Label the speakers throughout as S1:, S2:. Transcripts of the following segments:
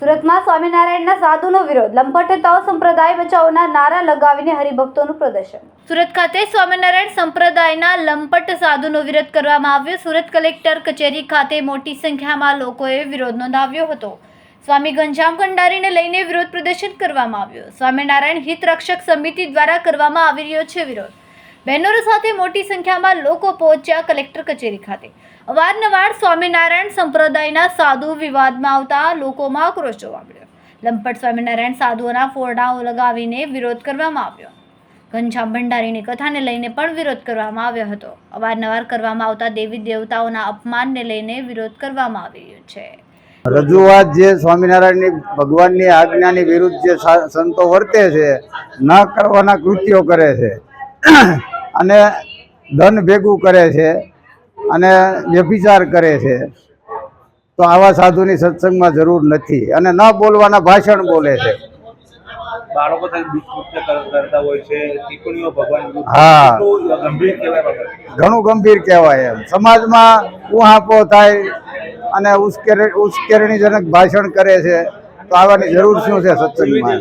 S1: સુરતમાં સ્વામિનારાયણના સાધુનો વિરોધ. લંપટ તાવ સંપ્રદાય બચાવના નારા લગાવીને હરિભક્તોનું પ્રદર્શન. સુરત ખાતે સ્વામિનારાયણ સંપ્રદાયના લંપટ સાધુનો વિરોધ કરવામાં આવ્યો. સુરત કલેક્ટર કચેરી ખાતે મોટી સંખ્યામાં લોકોએ વિરોધ નોંધાવ્યો હતો. સ્વામી ઘનશ્યામ કંડારીને લઈને વિરોધ પ્રદર્શન કરવામાં આવ્યો. સ્વામિનારાયણ હિત રક્ષક સમિતિ દ્વારા કરવામાં આવી રહ્યો છે વિરોધ. બેનરો સાથે મોટી સંખ્યામાં લોકો પહોંચ્યા કલેક્ટર કચેરી ખાતે. અવારનવાર સ્વામિનારાયણ સંપ્રદાયના સાધુ વિવાદમાં આવતા લોકોમાં આક્રોશ જોવા મળ્યો. લંપટ સ્વામિનારાયણ સાધુઓના ફોરડાઓ લગાવીને વિરોધ કરવામાં આવ્યો. ઘનશ્યામ ભંડારીની કથાને લઈને પણ વિરોધ કરવામાં આવ્યો હતો. અવારનવાર કરવામાં આવતા દેવી દેવતાઓના અપમાનને લઈને વિરોધ કરવામાં આવી છે.
S2: રજૂઆત જે સ્વામિનારાયણની ભગવાનની આજ્ઞાની વિરુદ્ધ જે સંતો વર્તે છે, ન કરવાના કૃત્યો કરે છે. અને ધન ભેગું કરે છે અને વ્યભિચાર કરે છે. તો આવા સાધુની સત્સંગમાં જરૂર નથી અને ન બોલવાના ભાષણ બોલે છે.
S3: બાળકો સાથે દુષ્કૃત્ય કર- કરતા હોય છે ટિપ્પણીઓ ભગવાન
S2: હા.
S3: ગંભીર કહેવાય
S2: ઘણું ગંભીર કહેવાય એમ. સમાજમાં ઉહાપો થાય અને ઉશ્કેર ઉશ્કેરણીજનક ભાષણ કરે છે. તો આવવાની જરૂર શું છે સત્સંગમાં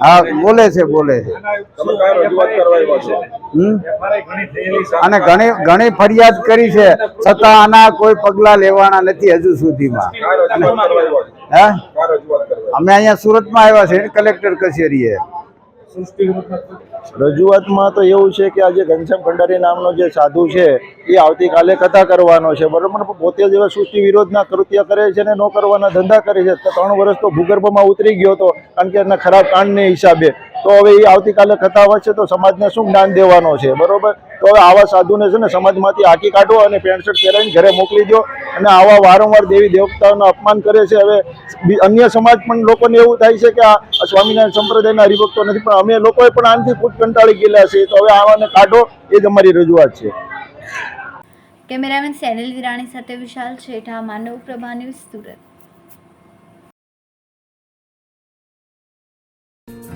S2: હા, બોલે છે બોલે છે. અને ઘણી ઘણી ફરિયાદ કરી છે, છતાં આના કોઈ પગલા લેવાના નથી હજુ સુધીમાં. હે? અમે અહીંયા સુરતમાં આવ્યા છે કલેક્ટર કચેરીએ.
S4: રજૂઆતમાં તો એવું છે કે આજે ઘનશ્યામ ભંડારી નામનો જે સાધુ છે, એ આવતીકાલે કથા કરવાનો છે. બરોબર? પોતે જેવા સૃષ્ટિ વિરોધના કૃત્ય કરે છે ને ન કરવાના ધંધા કરે છે ત્રણ વર્ષ તો ભૂગર્ભમાં ઉતરી ગયો હતો કારણ કે એના ખરાબ કાંડને હિસાબે તો હવે એ આવતીકાલે કથા વચ્ચે તો સમાજને શું જ્ઞાન દેવાનો છે, બરોબર? તો હવે આવા સાધુને છે ને સમાજમાંથી હાકી કાઢો અને પેન્ટ શર્ટ પહેરાવીને ઘરે મોકલી દો અને આવા વારંવાર દેવી દેવતાઓનું અપમાન કરે છે. હવે અન્ય સમાજ પણ લોકોને એવું થાય છે કે આ સ્વામિનારાયણ સંપ્રદાયના હરિભક્તો નથી, પણ અમે લોકોએ પણ આનાથી ખૂબ કંટાળી ગયેલા છે તો હવે આવાને કાઢો, એ જ અમારી રજૂઆત છે.
S1: કેમેરામેન સેનલ વિરાણી સાથે વિશાલ છેઠા, માનવ પ્રભા ન્યૂઝ સુરત.